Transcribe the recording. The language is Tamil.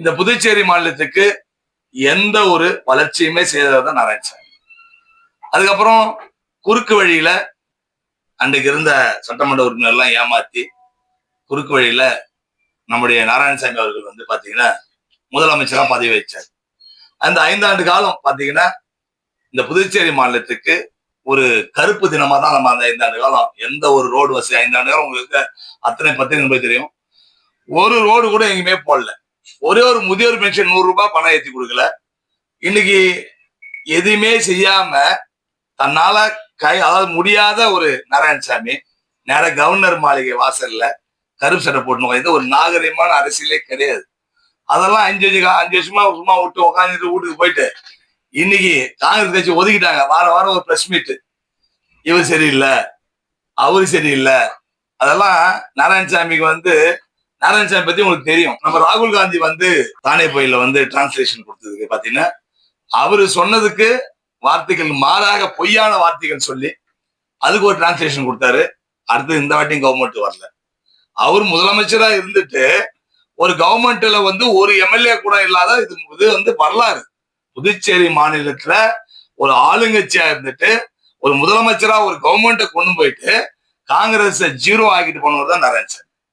இந்த புதுச்சேரி மாநிலத்துக்கு எந்த ஒரு வளர்ச்சியுமே செய்ததான் நாராயணசாமி. அதுக்கப்புறம் குறுக்கு வழியில அன்றைக்கு இருந்த சட்டமன்ற உறுப்பினர் எல்லாம் ஏமாத்தி குறுக்கு வழியில நம்முடைய நாராயணசாமி அவர்கள் வந்து பாத்தீங்கன்னா முதலமைச்சரா பதவி வச்சார். அந்த ஐந்தாண்டு காலம் பாத்தீங்கன்னா இந்த புதுச்சேரி மாநிலத்துக்கு ஒரு கருப்பு தினமா தான் நம்ம அந்த ஐந்தாண்டு காலம் எந்த ஒரு ரோடு வசதி ஐந்தாண்டு காலம் உங்களுக்கு அத்தனை பத்திரிகை போய் தெரியும். ஒரு ரோடு கூட எங்கேயுமே போடல. ஒரே ஒரு முதியோர் பென்ஷன் நூறு ரூபாய் பணம் ஏற்றி கொடுக்கல. இன்னைக்கு எதுவுமே செய்யாம தன்னால கை அதாவது முடியாத ஒரு நாராயணசாமி நேர கவர்னர் மாளிகை வாசல்ல கருப்பு சட்டை போட்டு உட்காந்து ஒரு நாகரிகமான அரசியலே கிடையாது. அதெல்லாம் அஞ்சு அஞ்சு அஞ்சு வருஷமா சும்மா விட்டு உட்காந்துட்டு வீட்டுக்கு போயிட்டு இன்னைக்கு காங்கிரஸ் கட்சி ஒதுக்கிட்டாங்க. வாரம் வாரம் ஒரு ப்ரெஸ் மீட் இவர் சரியில்லை அவரு சரியில்லை. அதெல்லாம் நாராயணசாமிக்கு வந்து நாராயணசாமி பத்தி உங்களுக்கு தெரியும். நம்ம ராகுல் காந்தி வந்து தானே கோயில்ல வந்து டிரான்ஸ்லேஷன் கொடுத்ததுக்கு பாத்தீங்கன்னா அவரு சொன்னதுக்கு வார்த்தைகள் மாறாக பொய்யான வார்த்தைகள் சொல்லி அதுக்கு ஒரு டிரான்ஸ்லேஷன் கொடுத்தாரு. அடுத்து இந்த வாட்டியும் கவர்மெண்ட் வரல. அவர் முதலமைச்சரா இருந்துட்டு ஒரு கவர்மெண்ட்ல வந்து ஒரு எம்எல்ஏ கூட இல்லாத இது இது வந்து வரலாறு. புதுச்சேரி மாநிலத்துல ஒரு ஆளுங்கட்சியா இருந்துட்டு ஒரு முதலமைச்சரா ஒரு கவர்மெண்ட்டை கொண்டு போயிட்டு காங்கிரஸை ஜீரோ ஆக்கிட்டு போனவர் தான் நாராயணசாமி.